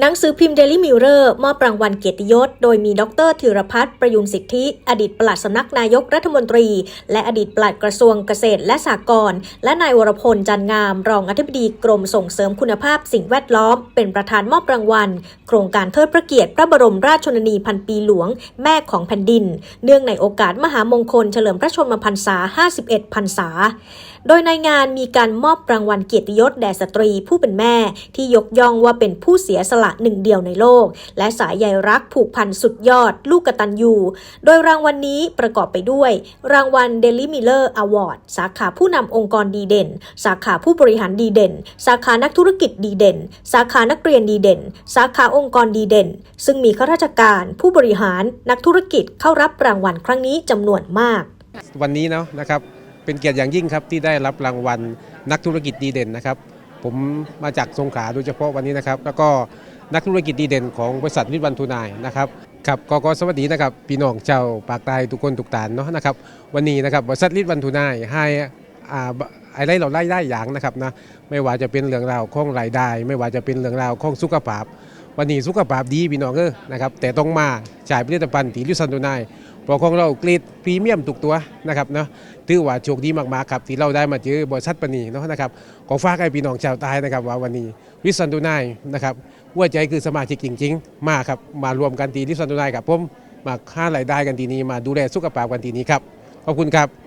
หนังสือพิมพ์เดลิมิ r เ o อร์มอบรางวัลเกียรติยศ โดยมีดรธีรพัฒน์ประยุนสิทธิ อดีตปลัดสำนักนายกรัฐมนตรี และอดีตปลัดกระทรวงเกษตรและสหกรณ์และนายวรพลจันงาม รองอธิบดีกรมส่งเสริมคุณภาพสิ่งแวดล้อม เป็นประธานมอบรางวัล โครงการเทิดพระเกียรติพระบรมราชชนนีพันปีหลวง แม่ของแผ่นดิน เนื่องในโอกาสมหามงคลเฉลิมพระชนมพรรษา 51 พรรษาโดยในงานมีการมอบรางวัลเกียรติยศแด่สตรีผู้เป็นแม่ ที่ยกย่องว่าเป็นผู้เสียสละหนึ่งเดียวในโลก และสายใยรักผูกพันสุดยอด ลูกกตัญญูโดยรางวัลนนี้ประกอบไปด้วย รางวัล Daily Miller Award สาขาผู้นำองค์กรดีเด่น สาขาผู้บริหารดีเด่น สาขานักธุรกิจดีเด่น สาขานักเรียนดีเด่น สาขาองค์กรดีเด่น ซึ่งมีข้าราชการผู้บริหารนักธุรกิจเข้ารับรางวัลครั้งนี้จำนวนมาก วันนี้เนาะนะครับ เป็นเกียรติอย่างยิ่งครับที่ได้รับรางวัลนักธุรกิจดีเด่นนะครับ ผมมาจากสงขลาโดยเฉพาะวันนี้นะครับ แล้วก็นักธุรกิจดีเด่นของบริษัทวิทย์วันทูนายนะครับครับกกสวัสดีนะครับพี่น้องเจ้าปากใต้ทุกคนทุกตานเนาะนะครับวันนี้นะครับบริษัทวิทย์วันทูนายให้อ่าอะไรเราไล่ได้อย่างนะครับนะไม่ว่าจะเป็นเรื่องราวของรายได้ ไม่ว่าจะเป็นเรื่องราวของสุขภาพ วันนี้สุขภาพดีพี่น้องเออนะครับแต่ต้องมาจ่ายผลิตภัณฑ์ที่ลิซันโดนายเพราะของเรากรีดพรีเมียมทุกตัวนะครับเนาะถือว่าโชคดีมากๆครับที่เราได้มาเจอบริษัทปนีเนาะนะครับขอฝากให้พี่น้องชาวใต้นะครับว่าวันนี้ลิซันโดนายนะครับหัวใจคือสมาชิกจริง ๆ มาครับมารวมกันทีลิซันโดนายกับผมมาค่ารายได้กันทีนี้มาดูแลสุขภาพกันทีนี้ครับขอบคุณครับ